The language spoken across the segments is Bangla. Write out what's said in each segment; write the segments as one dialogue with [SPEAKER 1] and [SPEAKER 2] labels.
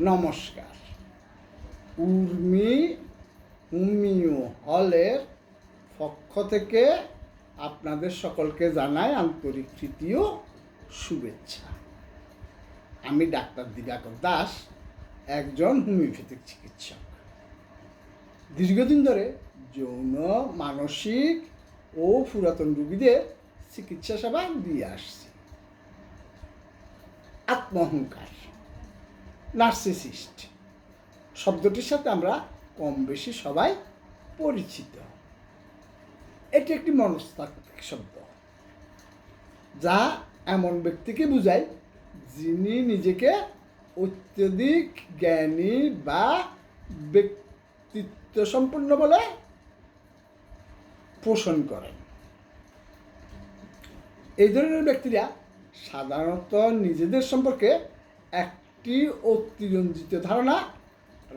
[SPEAKER 1] নমস্কার। উর্মি উমিও হলের পক্ষ থেকে আপনাদের সকলকে জানাই আন্তরিক তৃতীয় শুভেচ্ছা। আমি ডাক্তার দিবাকর দাস, একজন হোমিওপ্যাথিক চিকিৎসক। দীর্ঘদিন ধরে যৌন, মানসিক ও পুরাতন রোগীদের চিকিৎসা সেবা দিয়ে আসছি। আত্মহংকার। নার্সিসিস্ট। শব্দটির সাথে আমরা কম বেশি সবাই পরিচিত। এটি একটি মনস্তাত্ত্বিক শব্দ, যা এমন ব্যক্তিকে বোঝায় যিনি নিজেকে অত্যধিক জ্ঞানী বা ব্যক্তিত্ব সম্পন্ন বলে পোষণ করেন। এই ধরনের ব্যক্তিরা সাধারণত নিজেদের সম্পর্কে একটি অতিরঞ্জিত ধারণা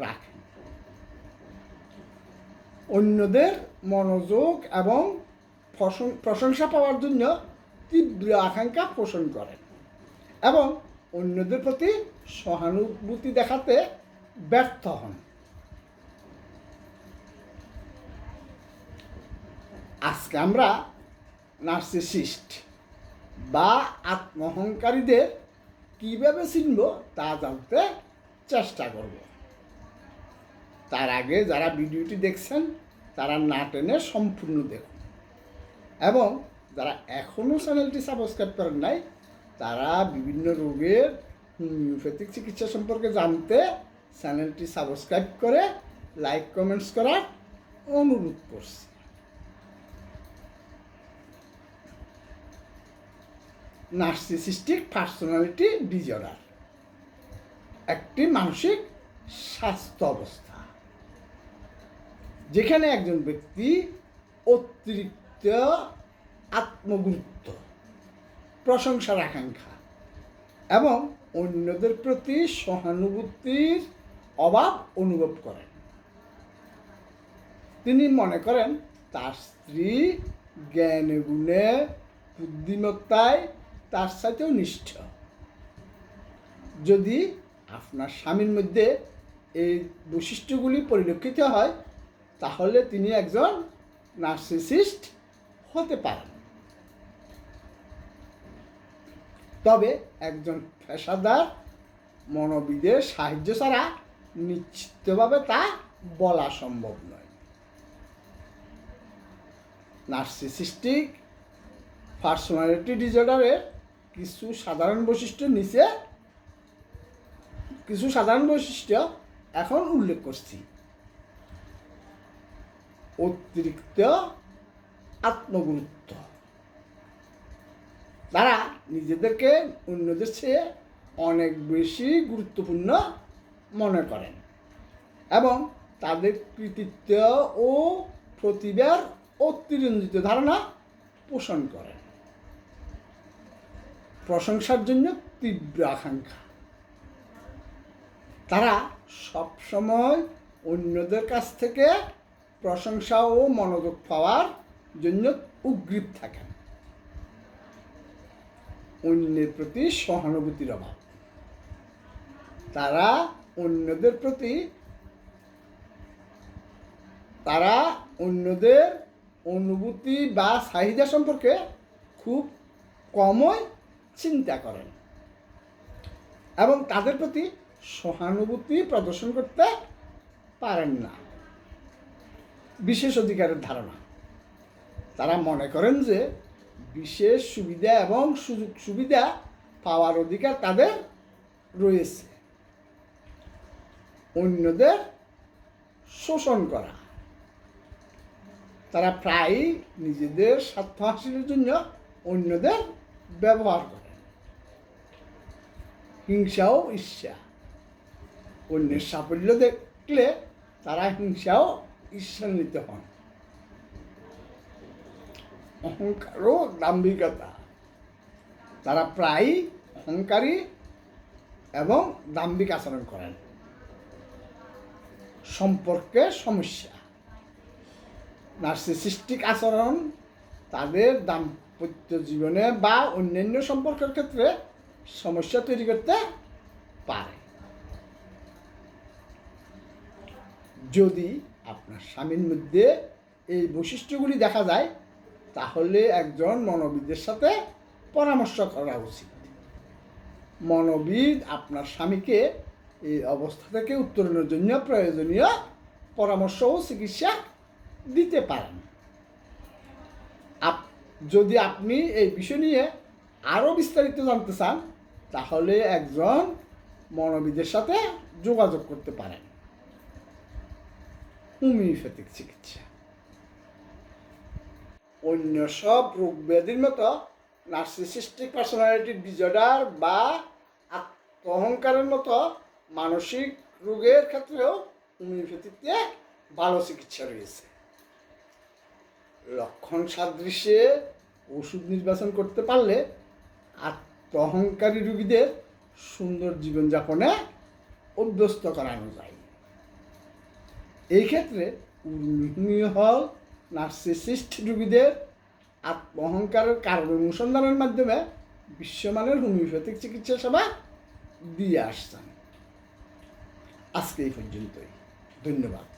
[SPEAKER 1] রাখেন অন্যদের মনোযোগ এবং প্রশংসা পাওয়ার জন্য তীব্র আকাঙ্ক্ষা পোষণ করেন এবং অন্যদের প্রতি সহানুভূতি দেখাতে ব্যর্থ হন। আজকে আমরা নার্সিসিস্ট বা আত্মহংকারীদের কীভাবে চিনব তা জানতে চেষ্টা করব। তার আগে যারা ভিডিওটি দেখছেন, তারা না টেনে সম্পূর্ণ দেখুন। এবং যারা এখনও চ্যানেলটি সাবস্ক্রাইব করেন নাই, তারা বিভিন্ন রোগের হোমিওপ্যাথিক চিকিৎসা সম্পর্কে জানতে চ্যানেলটি সাবস্ক্রাইব করে লাইক, কমেন্টস করার অনুরোধ করছি। নার্সিসিস্টিক পার্সোনালিটি ডিজর্ডার একটি মানসিক স্বাস্থ্য অবস্থা। যেখানে একজন ব্যক্তি অতিরিক্ত আত্মগুরুত্ব, প্রশংসার আকাঙ্ক্ষা এবং অন্যদের প্রতি সহানুভূতির অভাব অনুভব করেন। তিনি মনে করেন, তার স্ত্রী জ্ঞানে গুণে বুদ্ধিমত্তায় তার সাথেও নিষ্ঠ যদি আপনার স্বামীর মধ্যে এই বৈশিষ্ট্যগুলি পরিলক্ষিত হয়, তাহলে তিনি একজন নার্সিসিস্ট হতে পারেন। তবে একজন পেশাদার মনোবিদের সাহায্য ছাড়া নিশ্চিতভাবে তা বলা সম্ভব নয়। নার্সিসিস্টিক পার্সোনালিটি ডিসঅর্ডারের কিছু সাধারণ বৈশিষ্ট্য নিচে কিছু সাধারণ বৈশিষ্ট্য এখন উল্লেখ করছি। অতিরিক্ত আত্মগুরুত্ব। তারা নিজেদেরকে অন্যদের চেয়ে অনেক বেশি গুরুত্বপূর্ণ মনে করেন এবং তাদের কৃতিত্ব ও প্রতিভার অতিরঞ্জিত ধারণা পোষণ করেন। প্রশংসার জন্য তীব্র আকাঙ্ক্ষা। তারা সবসময় অন্যদের কাছ থেকে প্রশংসা ও মনোযোগ পাওয়ার জন্য উগ্রীব থাকেন। অন্যের প্রতি সহানুভূতির অভাব। তারা অন্যদের প্রতি, তারা অন্যদের অনুভূতি বা চাহিদা সম্পর্কে খুব কমই চিন্তা করেন। এবং তাদের প্রতি সহানুভূতি প্রদর্শন করতে পারেন না। বিশেষ অধিকারের ধারণা। তারা মনে করেন যে বিশেষ সুবিধা এবং সুযোগ সুবিধা পাওয়ার অধিকার তাদের রয়েছে। অন্যদের শোষণ করা। তারা প্রায়ই নিজেদের স্বার্থ হাসিলের জন্য অন্যদের ব্যবহার করে। হিংসা ও ঈর্ষা অন্যের সাফল্য দেখলে তারা হিংসাও ঈর্ষান্বিত হন। অহংকারও দাম্ভিকতা। তারা প্রায়ই অহংকারী এবং দাম্ভিক আচরণ করেন। সম্পর্কে সমস্যা। নার্সিসিস্টিক আচরণ তাদের দাম্পত্য জীবনে বা অন্যান্য সম্পর্কের ক্ষেত্রে সমস্যা তৈরি করতে পারে। যদি আপনার স্বামীর মধ্যে এই বৈশিষ্ট্যগুলি দেখা যায়, তাহলে একজন মনোবিদের সাথে পরামর্শ করা উচিত। মনোবিদ আপনার স্বামীকে এই অবস্থা থেকে উত্তরণের জন্য প্রয়োজনীয় পরামর্শ ও চিকিৎসা দিতে পারেন। আপ যদি আপনি এই বিষয় নিয়ে আরও বিস্তারিত জানতে চান তাহলে একজন মনোবিদের সাথে যোগাযোগ করতে পারেন। হোমিওপ্যাথিক চিকিৎসা। অন্য সব রোগ ব্যাধির মতো নার্সিসিস্টিক পার্সোনালিটি ডিজর্ডার বা আত্মহংকারের মতো মানসিক রোগের ক্ষেত্রেও হোমিওপ্যাথিতে ভালো চিকিৎসা রয়েছে। লক্ষণ সাদৃশ্যে ওষুধ নির্বাচন করতে পারলে আত্মহংকারী রোগীদের সুন্দর জীবনযাপনে অভ্যস্ত করানো যায়। এই ক্ষেত্রে উর্মিহীন হল নার্সিসিস্ট রোগীদের আত্মহংকারের কারণ অনুসন্ধানের মাধ্যমে বিশ্বমানের হোমিওপ্যাথিক চিকিৎসা সেবা দিয়ে আসছেন। আজকে এই পর্যন্তই। ধন্যবাদ।